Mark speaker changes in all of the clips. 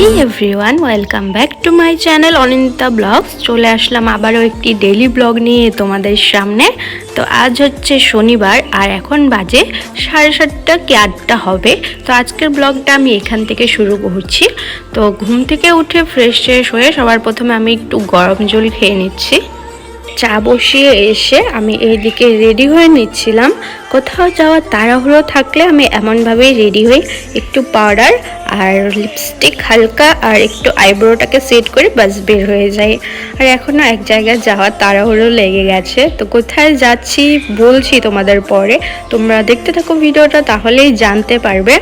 Speaker 1: এই everyone welcome back to my channel Anindita blogs চলে আসলাম আবারও একটি ডেলি ব্লগ নিয়ে তোমাদের সামনে। তো আজ হচ্ছে শনিবার, আর এখন বাজে সাড়ে সাতটা কি আটটা হবে। তো আজকের ব্লগটা আমি এখান থেকে শুরু করছি। তো ঘুম থেকে উঠে ফ্রেশ ফ্রেশ হয়ে সবার প্রথমে আমি একটু গরম জল খেয়ে নিচ্ছি। চা বসিয়ে এসে আমি এইদিকে রেডি হয়ে নিচ্ছিলাম। কোথাও যাওয়ার তাড়াহুড়ো থাকলে আমি এমনভাবেই রেডি হই, একটু পাউডার আর লিপস্টিক হালকা আর একটু আইব্রোটাকে সেট করে বাস বের হয়ে যায় আর এখনও এক জায়গায় যাওয়ার তাড়াহুড়ো লেগে গেছে। তো কোথায় যাচ্ছি বলছি তোমাদের পরে। তোমরা দেখতে থাকো ভিডিওটা, তাহলেই জানতে পারবে।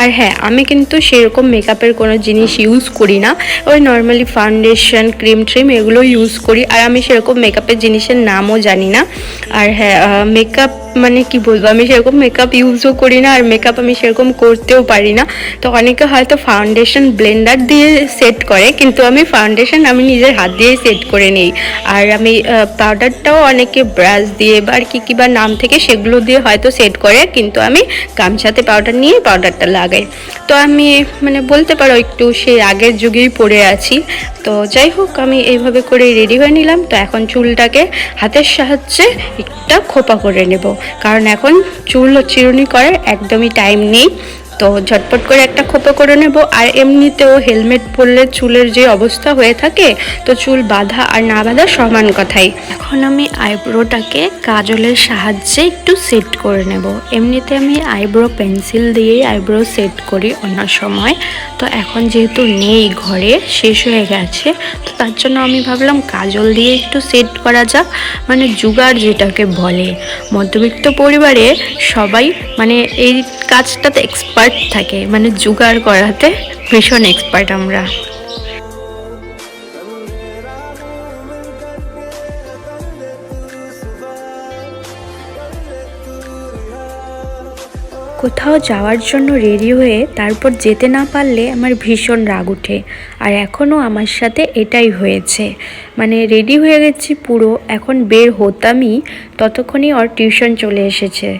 Speaker 1: আর হ্যাঁ আমি কিন্তু সেরকম মেকআপের কোনো জিনিস ইউজ করি না। ওই নর্মালি ফাউন্ডেশন ক্রিম ট্রিম এগুলো ইউজ করি। আর আমি সেরকম মেকআপের জিনিসের নামও জানি না। আর হ্যাঁ মেকআপ মানে কি বলব, আমি সেরকম মেকআপ ইউজও করি না, আর মেকআপ আমি সেরকম করতেও পারি না। তো অনেকে হয়তো ফাউন্ডেশন ব্লেন্ডার দিয়ে সেট করে, কিন্তু আমি ফাউন্ডেশন আমি নিজের হাত দিয়েই সেট করে নিই। আর আমি পাউডারটাও অনেকে ব্রাশ দিয়ে বা আর কি কী বা নাম থেকে সেগুলো দিয়ে হয়তো সেট করে, কিন্তু আমি গামছাতে পাউডার নিয়ে পাউডারটা লাগাই। তো আমি মানে বলতে পারো একটু সেই আগের যুগেই পড়ে আছি। তো যাই হোক, আমি এইভাবে করে রেডি হয়ে নিলাম। তো এখন চুলটাকে হাতের সাহায্যে একটা খোপা করে নেব। কারণ এখন চুল চিরুনি করার একদমই টাইম নেই। তো ঝটপট করে একটা খোপা করে নেব। আর এমনিতেও হেলমেট পরলে চুলের যে অবস্থা হয়ে থাকে, তো চুল বাঁধা আর না বাঁধা সমান কথাই। এখন আমি আইব্রোটাকে কাজলের সাহায্যে একটু সেট করে নেব। এমনিতে আমি আইব্রো পেন্সিল দিয়েই আইব্রো সেট করি অন্য সময়। তো এখন যেহেতু নেই ঘরে, শেষ হয়ে গেছে, তো তার জন্য আমি ভাবলাম কাজল দিয়ে একটু সেট করা যাক। মানে জুগার যেটাকে বলে। মধ্যবিত্ত পরিবারে সবাই মানে এই কাজটাতে এক্সপার্ট থাকে মানে জুগাড় করাতে ভীষণ এক্সপার্ট আমরা। কোথাও যাওয়ার জন্য রেডি হয়ে তারপর যেতে না পারলে আমার ভীষণ রাগ উঠে আর এখনও আমার সাথে এটাই হয়েছে। মানে রেডি হয়ে গেছি পুরো, এখন বের হতামই, ততক্ষণই ওর টিউশন চলে এসেছে।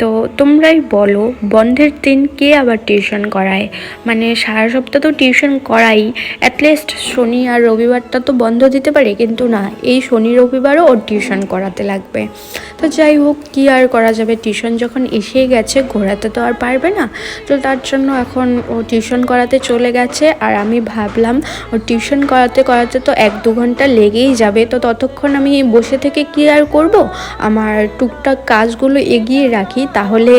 Speaker 1: তো তোমরাই বলো, বন্ধের দিন কে আবার টিউশন করায়? মানে সারা সপ্তাহ তো টিউশন করাই অ্যাটলিস্ট শনি আর রবিবারটা তো বন্ধ দিতে পারে, কিন্তু না, এই শনি রবিবারও ওর টিউশন করাতে লাগবে। তো যাই হোক, কী আর করা যাবে? টিউশন যখন এসেই গেছে, ঘোরাতে তো আর পারবে না। তো তার জন্য এখন ও টিউশন করাতে চলে গেছে, আর আমি ভাবলাম, ও টিউশন করাতে করাতে তো এক দু ঘণ্টা লেগেই যাবে। তো ততক্ষণ আমি বসে থেকে কী আর করব? আমার টুকটাক কাজগুলো এগিয়ে রাখি তাহলে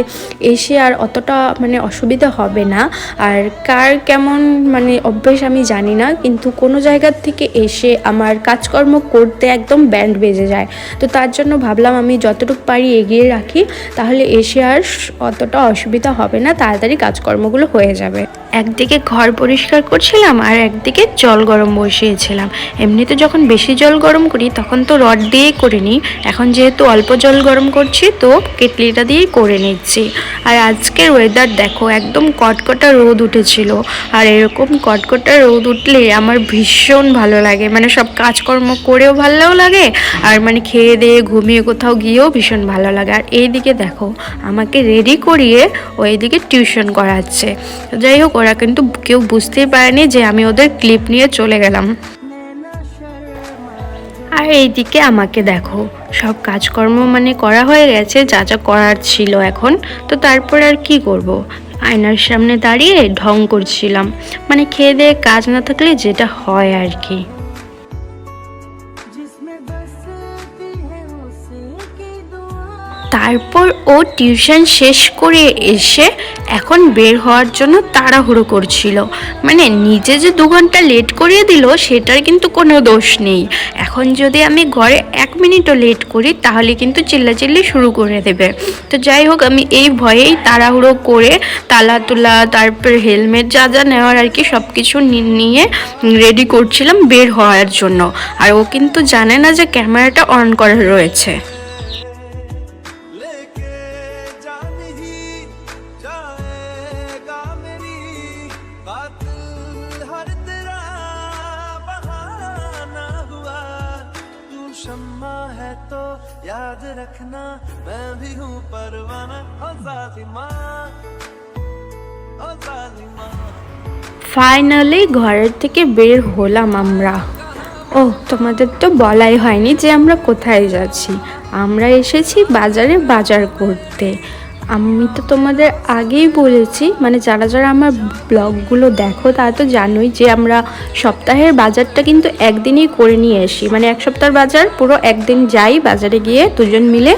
Speaker 1: এসে আর অতটা মানে অসুবিধা হবে না। আর কার কেমন মানে অভ্যেস আমি জানি না, কিন্তু কোনো জায়গার থেকে এসে আমার কাজকর্ম করতে একদম ব্যান্ড বেজে যায়। তো তার জন্য ভাবলাম আমি যতটুকু পারি এগিয়ে রাখি, তাহলে এসে আর অতটা অসুবিধা হবে না, তাড়াতাড়ি কাজকর্মগুলো হয়ে যাবে। একদিকে ঘর পরিষ্কার করছিলাম আর একদিকে জল গরম বসিয়েছিলাম। এমনিতে যখন বেশি জল গরম করি, তখন তো রড দিয়েই করে নিই। এখন যেহেতু অল্প জল গরম করছি, তো কেটলিটা দিয়েই করে নিচ্ছি। আর আজকের ওয়েদার দেখো, একদম কটকটা রোদ উঠেছিল। আর এরকম কটকটা রোদ উঠলে আমার ভীষণ ভালো লাগে। মানে সব কাজকর্ম করেও ভালো লাগে, আর মানে খেয়ে দিয়ে ঘুমিয়ে কোথাও গিয়েও ভীষণ ভালো লাগে। আর এইদিকে দেখো, আমাকে রেডি করিয়ে ওইদিকে টিউশন করাচ্ছে। যাই হোক ওরা কিন্তু কেউ বুঝতেই পারেনি যে আমি ওদের ক্লিপ নিয়ে চলে গেলাম। আর এইদিকে আমাকে দেখো, সব কাজকর্ম মানে করা হয়ে গেছে, যা যা করার ছিল এখন। তো তারপর আর কি করব। আয়নার সামনে দাঁড়িয়ে ঢং করছিলাম। মানে খেয়ে দেয়ে কাজ না থাকলে যেটা হয় আর কি। তারপর ও টিউশন শেষ করে এসে এখন বের হওয়ার জন্য তাড়াহুড়ো করছিল। মানে নিজে যে দু ঘণ্টা লেট করিয়ে দিল, সেটার কিন্তু কোনো দোষ নেই। এখন যদি আমি ঘরে এক মিনিটও লেট করি, তাহলে কিন্তু চিল্লাচিল্লি শুরু করে দেবে। তো যাই হোক, আমি এই ভয়েই তাড়াহুড়ো করে তালা তুলা, তারপর হেলমেট যা যা নেওয়ার আর কি সব কিছু নিয়ে রেডি করছিলাম বের হওয়ার জন্য। আর ও কিন্তু জানে না যে ক্যামেরাটা অন করা রয়েছে।
Speaker 2: याद रखना मैं भी हूँ परवाना ओ जालिमा ओ जालिमा
Speaker 1: ফাইনালি ঘরের থেকে বের হলাম আমরা ও তোমাদের তো বলাই হয়নি যে আমরা কোথায় যাচ্ছি আমরা এসেছি বাজারে বাজার করতে আমি তো তোমাদের আগেই বলেছি মানে যারা যারা আমার ব্লগগুলো দেখো, তারা তো জানোই যে আমরা সপ্তাহের বাজারটা কিন্তু একদিনই করে নিয়ে আসি। মানে এক সপ্তাহের বাজার পুরো একদিন যাই বাজারে গিয়ে দুজন মিলে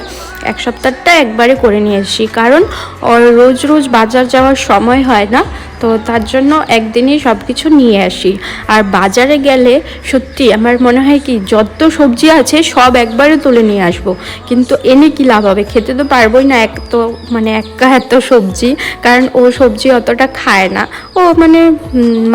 Speaker 1: এক সপ্তাহটা একবারে করে নিয়ে আসি কারণ ওর রোজ রোজ বাজার যাওয়ার সময় হয় না, তো তার জন্য একদিনই সব কিছু নিয়ে আসি। আর বাজারে গেলে সত্যি আমার মনে হয় কি, যত সবজি আছে সব একবারে তুলে নিয়ে আসব। কিন্তু এনে কি লাভ হবে? খেতে তো পারবোই না এক তো মানে একা এত সবজি। কারণ ও সবজি অতটা খায় না। ও মানে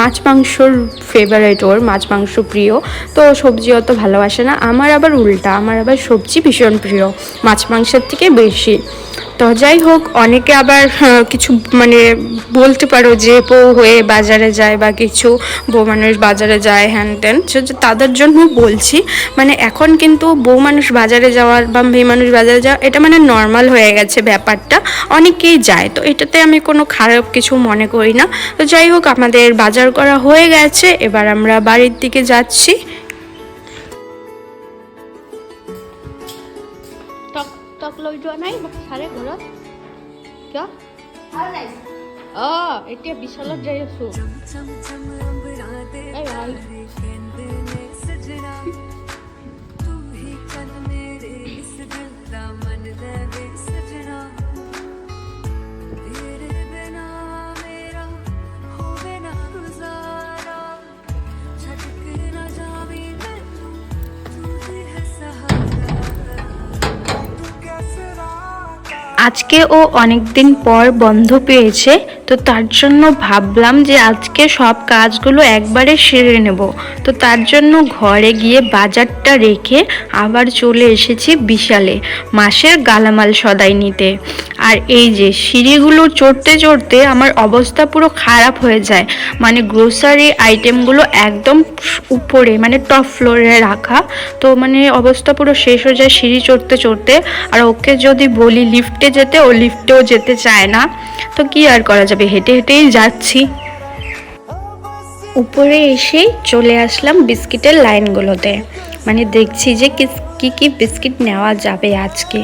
Speaker 1: মাছ মাংসর ফেভারেট ওর, মাছ মাংস প্রিয়। তো সবজি অত ভালোবাসে না। আমার আবার উল্টা, আমার আবার সবজি ভীষণ প্রিয়। মাছ মাংসের থেকে বেশি। তো যাই হোক অনেকে আবার আহ, কিছু মানে বলতে পারো যে বউ হয়ে বাজারে যায় বা কিছু বউ মানুষ বাজারে যায় হ্যান ত্যান তাদের জন্য বলছি। মানে এখন কিন্তু বউ মানুষ বাজারে যাওয়ার বা মেয়ে মানুষ বাজারে যাওয়া এটা মানে নর্মাল হয়ে গেছে ব্যাপারটা। অনেকেই যায় তো এটাতে আমি কোনো খারাপ কিছু মনে করি না। তো যাই হোক আমাদের বাজার করা হয়ে গেছে এবার আমরা বাড়ির দিকে যাচ্ছি।
Speaker 3: টক টক লৈ যোৱা নাই ছাৰে ঘৰত। কিয়? অ এতিয়া বিশালত যাই আছোঁ।
Speaker 1: আজকে ও অনেকদিন পর বন্ধ পেয়েছে তো তার জন্য ভাবলাম যে আজকে সব কাজগুলো একবারে সেরে নেব। তো তার জন্য ঘরে গিয়ে বাজারটা রেখে আবার চলে এসেছি বিশালে, মাসের গালামাল সদাই নিতে। আর এই যে সিঁড়িগুলো চড়তে চড়তে আমার অবস্থা পুরো খারাপ হয়ে যায়। মানে গ্রোসারি আইটেমগুলো একদম উপরে মানে টপ ফ্লোরে রাখা। তো মানে অবস্থা পুরো শেষ হয়ে যায় সিঁড়ি চড়তে চড়তে। আর ওকে যদি বলি লিফটে যেতে, ও লিফটেও যেতে চায় না। তো কি আর করা যাবে? হেঁটে হেঁটেই যাচ্ছি। উপরে এসে চলে আসলাম বিস্কিটের লাইনগুলোতে। মানে দেখছি যে কি কি বিস্কিট নেওয়া যাবে আজকে?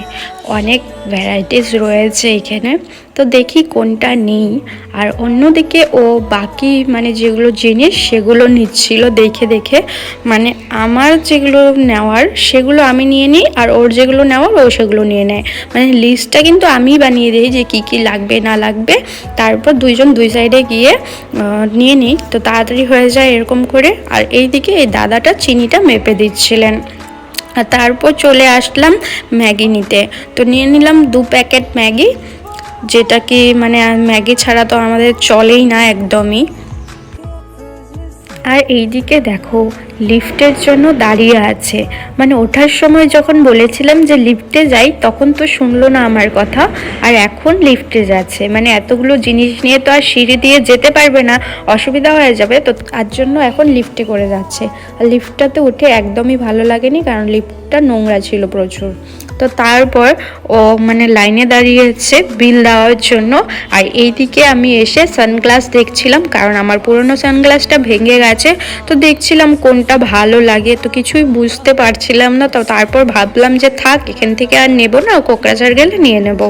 Speaker 1: অনেক ভ্যারাইটিস রয়েছে এখানে। তো দেখি কোনটা নেই। আর অন্যদিকে ও বাকি মানে যেগুলো জিনিস, সেগুলো নিচ্ছিল দেখে দেখে। মানে আমার যেগুলো নেওয়ার, সেগুলো আমি নিয়ে নিই আর ওর যেগুলো নেওয়ার, ও সেগুলো নিয়ে নেয়। মানে লিস্টটা কিন্তু আমিই বানিয়ে দিই যে কি কি লাগবে, না লাগবে। তারপর দুইজন দুই সাইডে গিয়ে নিয়ে নিই। তো তাড়াতাড়ি হয়ে যায় এরকম করে। আর এই দিকে এই দাদাটা চিনিটা মেপে দিচ্ছিলেন। আর তারপর চলে আসলাম ম্যাগি নিতে। তো নিয়ে নিলাম দু প্যাকেট ম্যাগি, যেটা কি মানে ম্যাগি ছাড়া তো আমাদের চলেই না একদমই। আর এইদিকে দেখো, লিফটের জন্য দাঁড়িয়ে আছে। মানে ওঠার সময় যখন বলেছিলাম যে লিফটে যাই, তখন তো শুনলো না আমার কথা, আর এখন লিফটে যাচ্ছে। মানে এতগুলো জিনিস নিয়ে তো আর সিঁড়ি দিয়ে যেতে পারবে না, অসুবিধা হয়ে যাবে, তো তার জন্য এখন লিফটে করে যাচ্ছে। আর লিফটটাতে উঠে একদমই ভালো লাগেনি, কারণ লিফটটা নোংরা ছিল প্রচুর। তো তারপর ও মানে লাইনে দাঁড়িয়েছে বিল দেওয়ার জন্য। আর এইদিকে আমি এসে সানগ্লাস দেখছিলাম, কারণ আমার পুরনো সানগ্লাসটা ভেঙে গেছে। তো দেখছিলাম কোনটা ভালো লাগে, তো কিছুই বুঝতে পারছিলাম না। তো তারপর ভাবলাম যে থাক, এখান থেকে আর নেব না, কোকরাঝাড় গেলে নিয়ে নেব।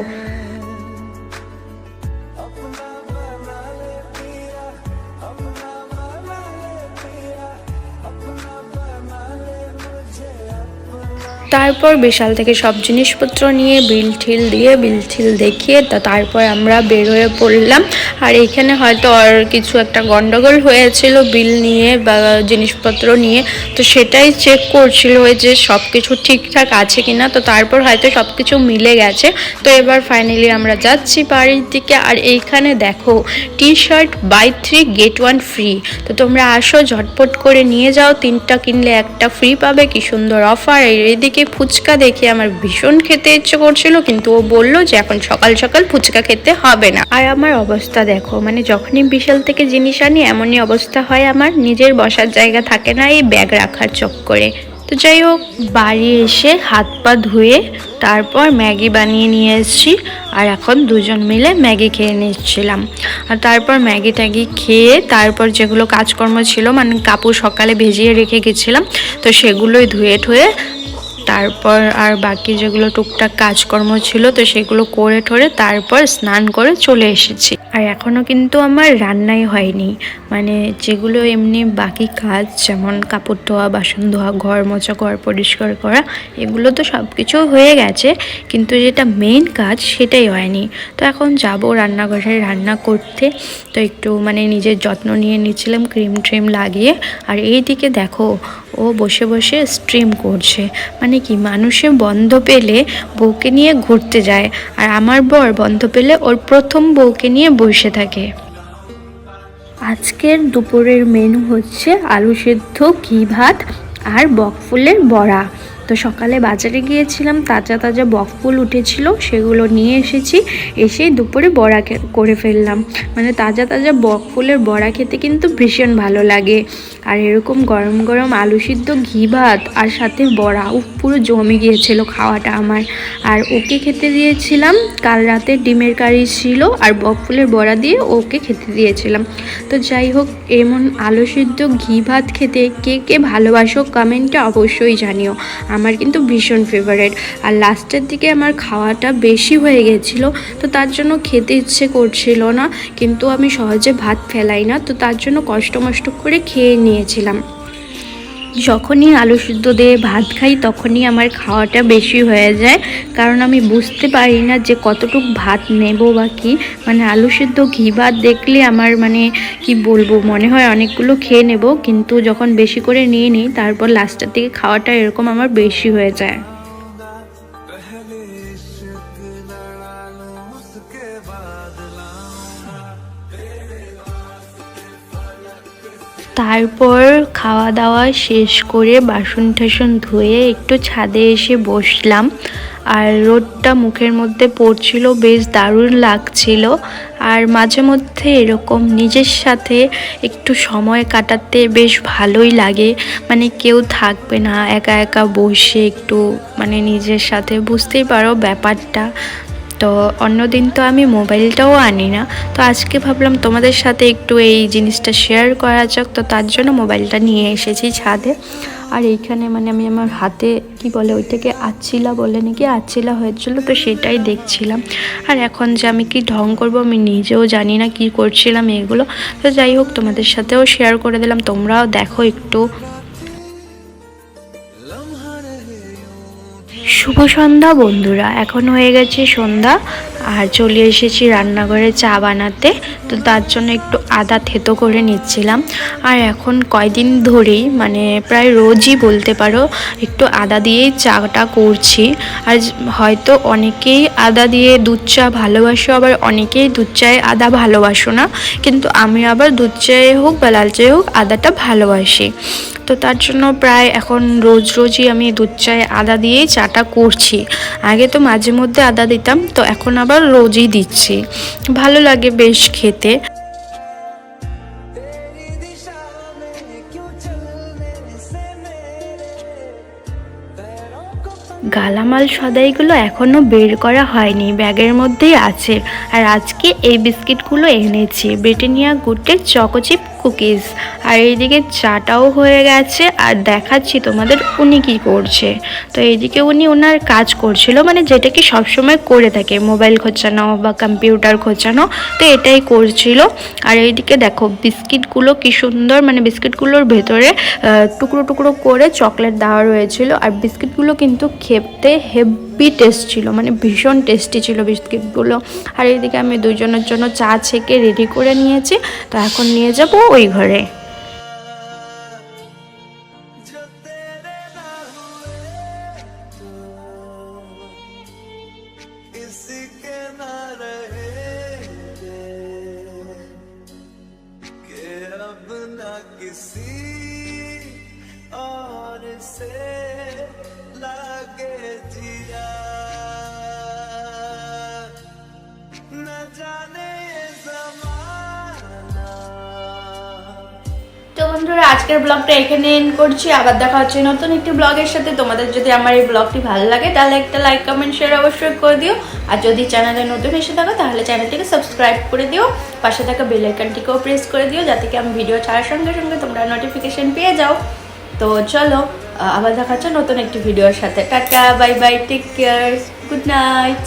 Speaker 1: তারপর বিশাল থেকে সব জিনিসপত্র নিয়ে বিল ঠিল দিয়ে, বিল ঠিল দেখিয়ে তা তারপর আমরা বের হয়ে পড়লাম। আর এখানে হয়তো আর কিছু একটা গন্ডগোল হয়েছিল বিল নিয়ে বা জিনিসপত্র নিয়ে। তো সেটাই চেক করছিল ওই যে সব কিছু ঠিকঠাক আছে কিনা। তো তারপর হয়তো সব কিছু মিলে গেছে। তো এবার ফাইনালি আমরা যাচ্ছি বাড়ির দিকে। আর এইখানে দেখো T shirt buy three get one free তো তোমরা আসো, ঝটপট করে নিয়ে যাও। তিনটা কিনলে একটা ফ্রি পাবে। কি সুন্দর অফার আর এদিকে ফুচকা দেখে আমার ভীষণ খেতে ইচ্ছে করছিল, কিন্তু ও বলল যে এখন সকাল সকাল ফুচকা খেতে হবে না। আর আমার অবস্থা দেখো মানে যখনই বিশাল থেকে জিনিস আনি, এমনই অবস্থা হয় আমার। নিজের বসার জায়গা থাকে না এই ব্যাগ রাখার চক্করে। তো যাই হোক, বাড়ি এসে হাত পা ধুয়ে তারপর ম্যাগি বানিয়ে নিয়ে এসেছি, আর এখন দুজন মিলে ম্যাগি খেয়ে নিচ্ছিলাম। আর তারপর ম্যাগি ট্যাগি খেয়ে তারপর যেগুলো কাজকর্ম ছিল মানে কাপড় সকালে ভেজিয়ে রেখে গেছিলাম, তো সেগুলোই ধুয়ে ঠুয়ে তারপর আর বাকি যেগুলো টুকটাক কাজকর্ম ছিল, তো সেগুলো করে ঠরে তারপর স্নান করে চলে এসেছি। আর এখনও কিন্তু আমার রান্নাই হয়নি। মানে যেগুলো এমনি বাকি কাজ, যেমন কাপড় ধোয়া, বাসন ধোয়া, ঘর মোছা, ঘর পরিষ্কার করা, এগুলো তো সব কিছু হয়ে গেছে, কিন্তু যেটা মেইন কাজ সেটাই হয়নি। তো এখন যাব রান্নাঘরে রান্না করতে। তো একটু মানে নিজের যত্ন নিয়ে নিচ্ছিলাম, ক্রিম ট্রিম লাগিয়ে। আর এই দিকে দেখো ও বসে বসে স্ট্রিম করছে। মানে কি, মানুষে বন্ধ পেলে বউকে নিয়ে ঘুরতে যায়, আর আমার বর বন্ধ পেলে ওর প্রথম বউকে নিয়ে বসে থাকে। আজকের দুপুরের মেনু হচ্ছে আলু সেদ্ধ, ঘি ভাত আর বকফুলের বড়া। তো সকালে বাজারে গিয়েছিলাম, তাজা তাজা বকফুল উঠেছিল, সেগুলো নিয়ে এসেছি, এসেই দুপুরে বড়া করে ফেললাম। মানে তাজা তাজা বকফুলের বড়া খেতে কিন্তু ভীষণ ভালো লাগে। আর এরকম গরম গরম আলু সিদ্ধ ঘি ভাত আর সাথে বড়া, উফ, পুরো জমে গিয়েছিল খাওয়াটা আমার। আর ওকে খেতে দিয়েছিলাম, কাল রাতে ডিমের কারি ছিল আর বকফুলের বড়া দিয়ে ওকে খেতে দিয়েছিলাম। তো যাই হোক, এমন আলু সিদ্ধ ঘি ভাত খেতে কে কে ভালোবাসো কমেন্টে অবশ্যই জানিও। আমার কিন্তু ভীষণ ফেভারেট আর লাস্টের দিকে আমার খাওয়াটা বেশি হয়ে গেছিল, তো তার জন্য খেতে ইচ্ছে করছিল না, কিন্তু আমি সহজে ভাত ফেলাই না, তো তার জন্য কষ্ট মষ্ট করে খেয়ে নিয়েছিলাম। যখনই আলু সিদ্ধ দিয়ে ভাত খাই, তখনই আমার খাওয়াটা বেশি হয়ে যায়। কারণ আমি বুঝতে পারি না যে কতটুক ভাত নেব বা কি। মানে আলু সিদ্ধ, ঘি ভাত দেখলে আমার মানে কি বলব, মনে হয় অনেকগুলো খেয়ে নেব। কিন্তু যখন বেশি করে নিয়ে নিই, তারপর লাস্টের দিকে খাওয়াটা এরকম আমার বেশি হয়ে যায়। তারপর খাওয়া দাওয়া শেষ করে বাসন টাসন ধুয়ে একটু ছাদে এসে বসলাম। আর রোদটা মুখের মধ্যে পড়ছিল, বেশ দারুণ লাগছিল। আর মাঝে মধ্যে এরকম নিজের সাথে একটু সময় কাটাতে বেশ ভালোই লাগে। মানে কেউ থাকবে না, একা একা বসে একটু মানে নিজের সাথে। বুঝতেই পারো ব্যাপারটা। তো অন্যদিন তো আমি মোবাইলটাও আনি না। তো আজকে ভাবলাম তোমাদের সাথে একটু এই জিনিসটা শেয়ার করা যাক। তো তার জন্য মোবাইলটা নিয়ে এসেছি ছাদে। আর এইখানে মানে আমি আমার হাতে, কি বলে ওইটাকে আচ্ছিলা বলে নাকি, আচ্ছিলা হয়েছিল তো সেটাই দেখছিলাম। আর এখন যে আমি কি ঢং করব আমি নিজেও জানি না কি করছিলাম এগুলো। তো যাই হোক তোমাদের সাথেও শেয়ার করে দিলাম। তোমরাও দেখো একটু। শুভ সন্ধ্যা, বন্ধুরা। এখন হয়ে গেছে সন্ধ্যা, আর চলে এসেছি রান্নাঘরে চা বানাতে। তো তার জন্য একটু আদা থেতো করে নিচ্ছিলাম। আর এখন কয়দিন ধরেই মানে প্রায় রোজই বলতে পারো, একটু আদা দিয়েই চাটা করছি। আর হয়তো অনেকেই আদা দিয়ে দুধ চা ভালোবাসো, আবার অনেকেই দুধ চায়ে আদা ভালোবাসো না। কিন্তু আমি আবার দুধ চায়ে হোক বা লাল চায়ে হোক, আদাটা ভালোবাসি। তো তার জন্য প্রায় এখন রোজ রোজই আমি দুধ চায়ে আদা দিয়ে চাটা করছি। আগে তো মাঝে মধ্যে আদা দিতাম, তো এখন আবার রোজই দিচ্ছি। ভালো লাগে বেশ খেতে। গালামাল সদাইগুলো এখনও বের করা হয়নি, ব্যাগের মধ্যেই আছে। আর আজকে এই বিস্কিটগুলো এনেছি। ব্রিটেনিয়া গুডের চকোচিপ কুকিজ আর এইদিকে চাটাও হয়ে গেছে, আর দেখাচ্ছি তোমাদের উনি কি করছে। তো এইদিকে উনি ওনার কাজ করছিল মানে যেটা কি সবসময় করে থাকে, মোবাইল খোঁচানো বা কম্পিউটার খোঁচানো, তো এটাই করছিল। আর এইদিকে দেখো, বিস্কিটগুলো কি সুন্দর মানে বিস্কিটগুলোর ভেতরে টুকরো টুকরো করে চকলেট দেওয়া রয়েছিল, আর বিস্কিটগুলো কিন্তু খেতে হেভি টেস্ট ছিল মানে ভীষণ টেস্টি ছিল বিস্কিটগুলো। আর এদিকে আমি দুজনের জন্য চা ছেঁকে রেডি করে নিয়েছি। তো এখন নিয়ে যাব ওই ঘরে। বন্ধুরা, আজকের ব্লগটা এখানে এন্ড করছি। আবার দেখা হচ্ছে নতুন একটি ব্লগের সাথে। তোমাদের যদি আমার এই ব্লগটি ভালো লাগে, তাহলে একটা লাইক কমেন্ট শেয়ার অবশ্যই করে দিও। আর যদি চ্যানেলে নতুন এসে থাকো, তাহলে চ্যানেলটিকে সাবস্ক্রাইব করে দিও। পাশে থাকা বেল আইকনটিকেও প্রেস করে দিও, যাতে কি আমি ভিডিও ছাড়ার সঙ্গে সঙ্গে তোমরা নোটিফিকেশন পেয়ে যাও। তো চলো আবার দেখা হচ্ছে নতুন একটি ভিডিওর সাথে। Tata bye bye take care good night